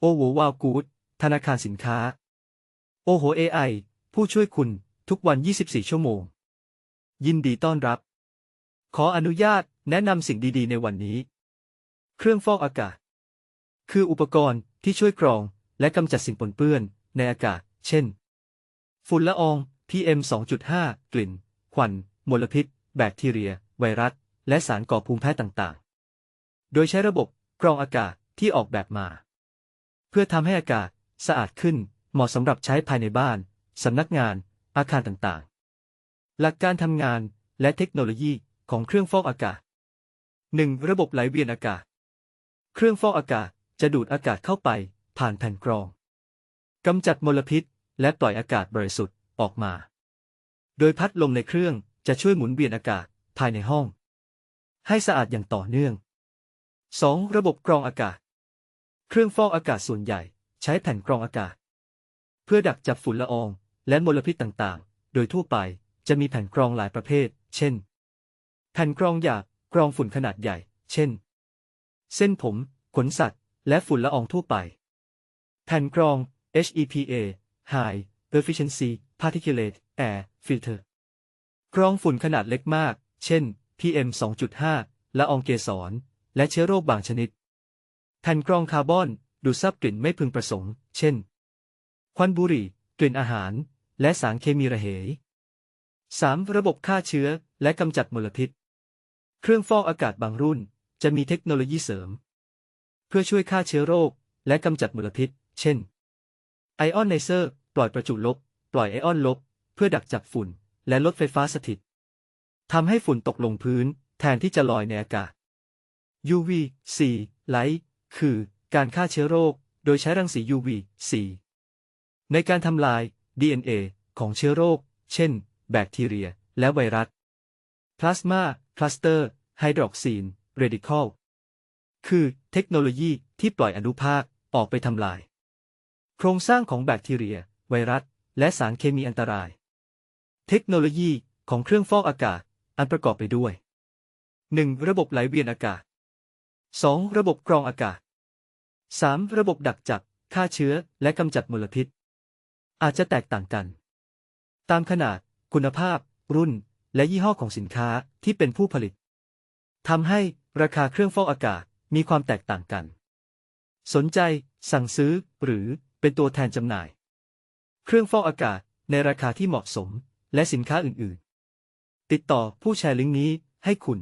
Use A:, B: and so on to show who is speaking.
A: โอโหวาวกูดธนาคารสินค้า โอโห AI ผู้ช่วยคุณทุกวัน 24 ชั่วโมง ยินดีต้อนรับ ขออนุญาตแนะนำสิ่งดีๆ ในวันนี้ เครื่องฟอกอากาศ คืออุปกรณ์ที่ช่วยกรองและกำจัดสิ่งปนเปื้อนในอากาศ เช่น ฝุ่นละออง PM 2.5 กลิ่น ควัน มลพิษ แบคทีเรีย ไวรัส และสารก่อภูมิแพ้ต่างๆ โดยใช้ระบบกรองอากาศที่ออกแบบมา พื่อทำให้อากาศสะอาดขึ้น เหมาะสำหรับใช้ภายในบ้าน สำนักงาน อาคารต่างๆ หลักการทำงานและเทคโนโลยีของเครื่องฟอกอากาศ 1. ระบบไหลเวียนอากาศ เครื่องฟอกอากาศจะดูดอากาศเข้าไป ผ่านแผ่นกรองกำจัดมลพิษ และปล่อยอากาศบริสุทธิ์ออกมา โดยพัดลมในเครื่องจะช่วยหมุนเวียนอากาศภายในห้อง ให้สะอาดอย่างต่อเนื่อง 2. ระบบกรองอากาศ เครื่องฟอกอากาศส่วนใหญ่ ใช้แผ่นกรองอากาศ เพื่อดักจับฝุ่นละออง และมลพิษต่างๆ โดยทั่วไปจะมีแผ่นกรองหลายประเภท เช่น แผ่นกรองหยาบกรองฝุ่นขนาดใหญ่ เช่น เส้นผม ขนสัตว์ และฝุ่นละอองทั่วไป แผ่นกรอง HEPA High Efficiency Particulate Air Filter กรองฝุ่นขนาดเล็กมาก เช่น PM 2.5 ละอองเกสร และเชื้อโรคบางชนิด ผ่นกรองคาร์บอน ดูดซับกลิ่นไม่พึงประสงค์ เช่น ควันบุหรี่ กลิ่นอาหาร และสารเคมีระเหย 3. ระบบฆ่าเชื้อและกำจัดมลพิษ เครื่องฟอกอากาศบางรุ่น จะมีเทคโนโลยีเสริม เพื่อช่วยฆ่าเชื้อโรค และกำจัดมลพิษ เช่น ไอออนไนเซอร์ ปล่อยประจุลบ ปล่อยไอออนลบ เพื่อดักจับฝุ่น และลดไฟฟ้าสถิตทำให้ฝุ่นตกลงพื้น แทนที่จะลอยในอากาศ UV-C Light คือ การฆ่าเชื้อโรค โดยใช้รังสี UV-C ในการทำลาย DNA ของเชื้อโรค เช่น แบคทีเรีย และไวรัส พลาสมาคลัสเตอร์ไฮดรอกซีนเรดิคอลคือเทคโนโลยีที่ปล่อยอนุภาคออกไปทำลาย โครงสร้างของแบคทีเรีย ไวรัส และสารเคมีอันตราย เทคโนโลยีของเครื่องฟอกอากาศ อันประกอบไปด้วย 1. ระบบไหลเวียนอากาศ 2. ระบบกรองอากาศ 3. ระบบดักจับฆ่าเชื้อและกำจัดมลพิษ อาจจะแตกต่างกัน ตามขนาด คุณภาพ รุ่น และยี่ห้อของสินค้าที่เป็นผู้ผลิตทำให้ราคาเครื่องฟอกอากาศมีความแตกต่างกัน สนใจ สั่งซื้อ หรือเป็นตัวแทนจำหน่าย เครื่องฟอกอากาศในราคาที่เหมาะสม และสินค้าอื่น ๆ ติดต่อผู้แชร์ลิงก์นี้ให้คุณ